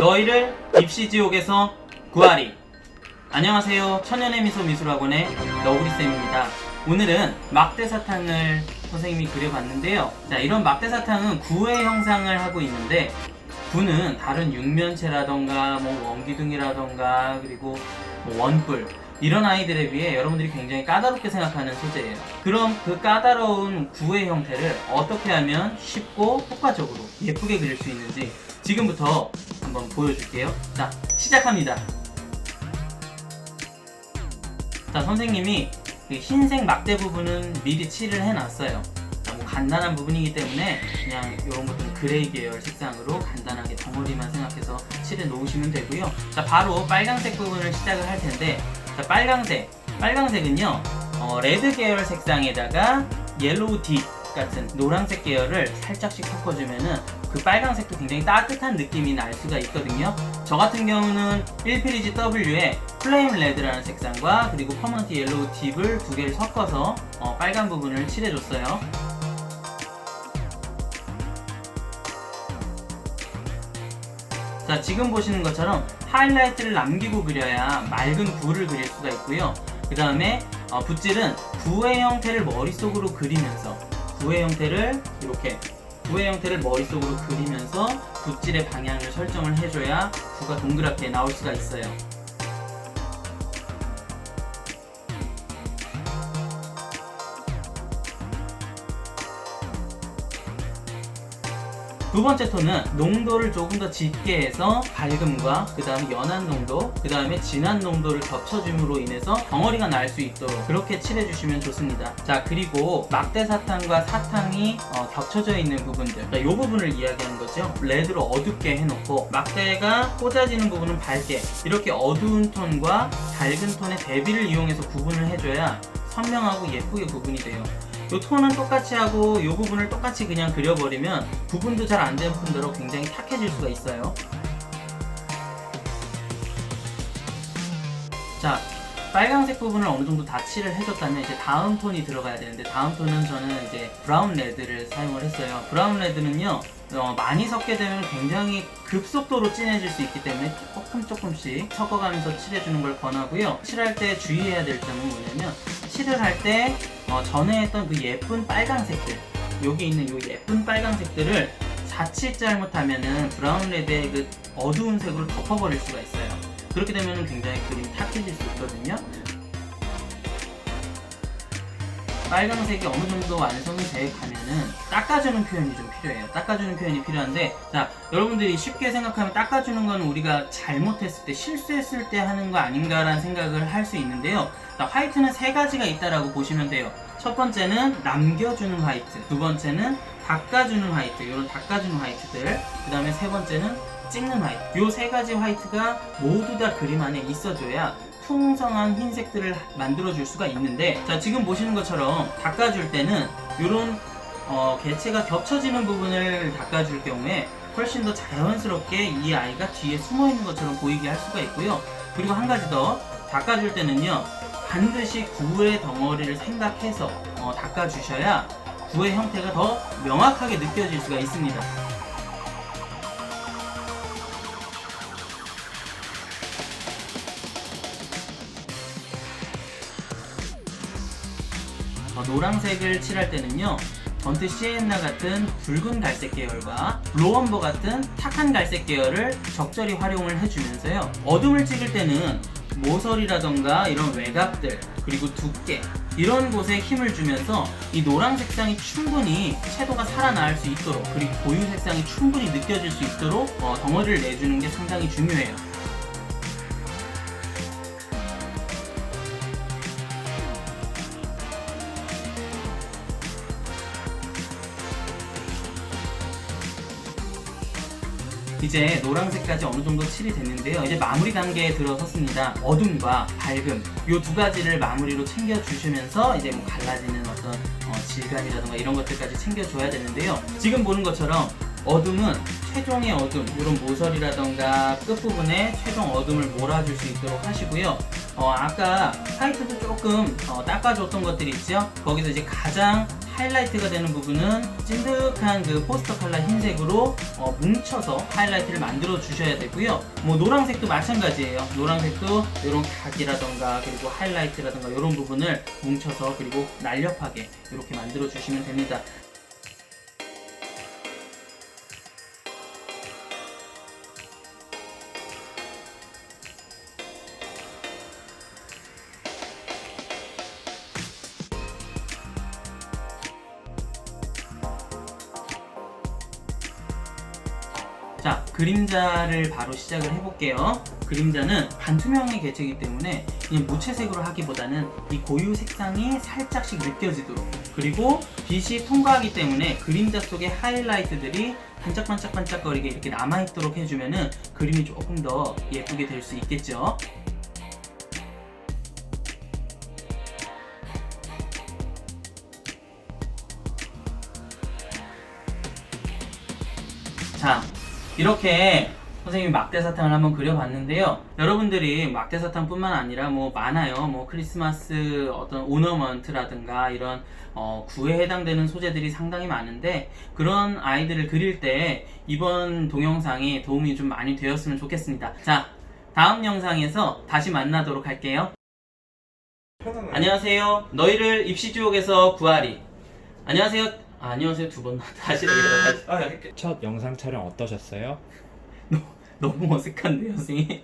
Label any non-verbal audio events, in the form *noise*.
너희를 입시지옥에서 구하리. 안녕하세요. 천연의 미소 미술학원의 너구리쌤입니다. 오늘은 막대사탕을 선생님이 그려봤는데요. 자, 이런 막대사탕은 구의 형상을 하고 있는데, 구는 다른 육면체라던가, 뭐 원기둥이라던가, 그리고 뭐 원뿔, 이런 아이들에 비해 여러분들이 굉장히 까다롭게 생각하는 소재예요. 그럼 그 까다로운 구의 형태를 어떻게 하면 쉽고 효과적으로 예쁘게 그릴 수 있는지 지금부터 한번 보여줄게요. 자, 시작합니다. 자, 선생님이 그 흰색 막대 부분은 미리 칠을 해놨어요. 자, 뭐 간단한 부분이기 때문에 그냥 이런 것들은 그레이 계열 색상으로 간단하게 덩어리만 생각해서 칠해 놓으시면 되고요. 자, 바로 빨간색 부분을 시작을 할 텐데, 자, 빨강색. 빨강색은요, 어, 레드 계열 색상에다가 옐로우 딥 같은 노란색 계열을 살짝씩 섞어주면은 그 빨강색도 굉장히 따뜻한 느낌이 날 수가 있거든요. 저 같은 경우는 1피리지 W에 플레임 레드라는 색상과 그리고 퍼먼트 옐로우 딥을 두 개를 섞어서 어, 빨간 부분을 칠해줬어요. 자, 지금 보시는 것처럼 하이라이트를 남기고 그려야 맑은 구를 그릴 수가 있고요. 그 다음에 붓질은 구의 형태를 머릿속으로 그리면서 구의 형태를 이렇게 구의 형태를 머릿속으로 그리면서 붓질의 방향을 설정을 해줘야 구가 동그랗게 나올 수가 있어요. 두 번째 톤은 농도를 조금 더 짙게 해서 밝음과 그 다음에 연한 농도 그 다음에 진한 농도를 겹쳐줌으로 인해서 덩어리가 날 수 있도록 그렇게 칠해주시면 좋습니다. 자 그리고 막대 사탕과 사탕이 어, 겹쳐져 있는 부분들. 자, 이 부분을 이야기하는 거죠. 레드로 어둡게 해놓고 막대가 꽂아지는 부분은 밝게. 이렇게 어두운 톤과 밝은 톤의 대비를 이용해서 구분을 해줘야 선명하고 예쁘게 구분이 돼요 이 톤은 똑같이 하고 이 부분을 똑같이 그냥 그려버리면 구분도 잘안된 뿐더러 굉장히 탁해질 수가 있어요. 자, 빨간색 부분을 어느 정도 다 칠을 해줬다면 이제 다음 톤이 들어가야 되는데 다음 톤은 저는 이제 브라운 레드를 사용을 했어요. 브라운 레드는요 어, 많이 섞게 되면 굉장히 급속도로 진해질 수 있기 때문에 조금 조금씩 섞어가면서 칠해주는 걸 권하고요. 칠할 때 주의해야 될 점은 뭐냐면 칠을 할때 어, 전에 했던 그 예쁜 빨강색들 여기 있는 이 예쁜 빨강색들을 자칫 잘못하면은 브라운 레드의 그 어두운 색으로 덮어버릴 수가 있어요. 그렇게 되면 굉장히 그림이 탁해질 수 있거든요. 빨강색이 어느 정도 완성이 돼 가면은 닦아주는 표현이 좀 필요해요. 닦아주는 표현이 필요한데, 자, 여러분들이 쉽게 생각하면 닦아주는 건 우리가 잘못했을 때, 실수했을 때 하는 거 아닌가라는 생각을 할 수 있는데요. 자, 화이트는 세 가지가 있다라고 보시면 돼요. 첫 번째는 남겨주는 화이트, 두 번째는 닦아주는 화이트, 이런 닦아주는 화이트들, 그 다음에 세 번째는 찍는 화이트. 요 세 가지 화이트가 모두 다 그림 안에 있어줘야 풍성한 흰색들을 만들어 줄 수가 있는데 자 지금 보시는 것처럼 닦아줄 때는 이런 어, 개체가 겹쳐지는 부분을 닦아줄 경우에 훨씬 더 자연스럽게 이 아이가 뒤에 숨어 있는 것처럼 보이게 할 수가 있고요. 그리고 한 가지 더. 닦아줄 때는요 반드시 구의 덩어리를 생각해서 어, 닦아주셔야 구의 형태가 더 명확하게 느껴질 수가 있습니다 노란색을 칠할 때는요 번트 시엔나 같은 붉은 갈색 계열과 로엄버 같은 탁한 갈색 계열을 적절히 활용을 해주면서요 어둠을 찍을 때는 모서리라던가 이런 외곽들 그리고 두께 이런 곳에 힘을 주면서 이 노란 색상이 충분히 채도가 살아날 수 있도록 그리고 고유 색상이 충분히 느껴질 수 있도록 어, 덩어리를 내주는 게 상당히 중요해요 이제 노란색까지 어느 정도 칠이 됐는데요. 이제 마무리 단계에 들어섰습니다. 어둠과 밝음 이 두 가지를 마무리로 챙겨 주시면서 이제 뭐 갈라지는 어떤 어, 질감이라든가 이런 것들까지 챙겨 줘야 되는데요. 지금 보는 것처럼 어둠은 최종의 어둠 이런 모서리라던가 끝부분에 최종 어둠을 몰아줄 수 있도록 하시고요. 어, 아까 화이트도 조금 어, 닦아줬던 것들이 있죠. 거기서 이제 가장 하이라이트가 되는 부분은 찐득한 그 포스터 컬러 흰색으로 어, 뭉쳐서 하이라이트를 만들어 주셔야 되고요. 뭐 노란색도 마찬가지예요. 노란색도 이런 각이라던가 그리고 하이라이트라던가 이런 부분을 뭉쳐서 그리고 날렵하게 이렇게 만들어 주시면 됩니다. 자, 그림자를 바로 시작을 해볼게요. 그림자는 반투명의 개체이기 때문에 그냥 무채색으로 하기보다는 이 고유 색상이 살짝씩 느껴지도록 그리고 빛이 통과하기 때문에 그림자 속의 하이라이트들이 반짝반짝반짝거리게 이렇게 남아있도록 해주면은 그림이 조금 더 예쁘게 될 수 있겠죠. 자, 이렇게 선생님이 막대사탕을 한번 그려봤는데요. 여러분들이 막대사탕뿐만 아니라 뭐 많아요. 뭐 크리스마스 어떤 오너먼트라든가 이런 어, 구에 해당되는 소재들이 상당히 많은데 그런 아이들을 그릴 때 이번 동영상이 도움이 좀 많이 되었으면 좋겠습니다. 자, 다음 영상에서 다시 만나도록 할게요. 편안하게. 안녕하세요. 너희를 입시주옥에서 구하리. 안녕하세요. 아, 안녕하세요 두번 *laughs* 다시. 아. 첫 영상 촬영 어떠셨어요? *laughs* 너무 어색한데요, 선생님?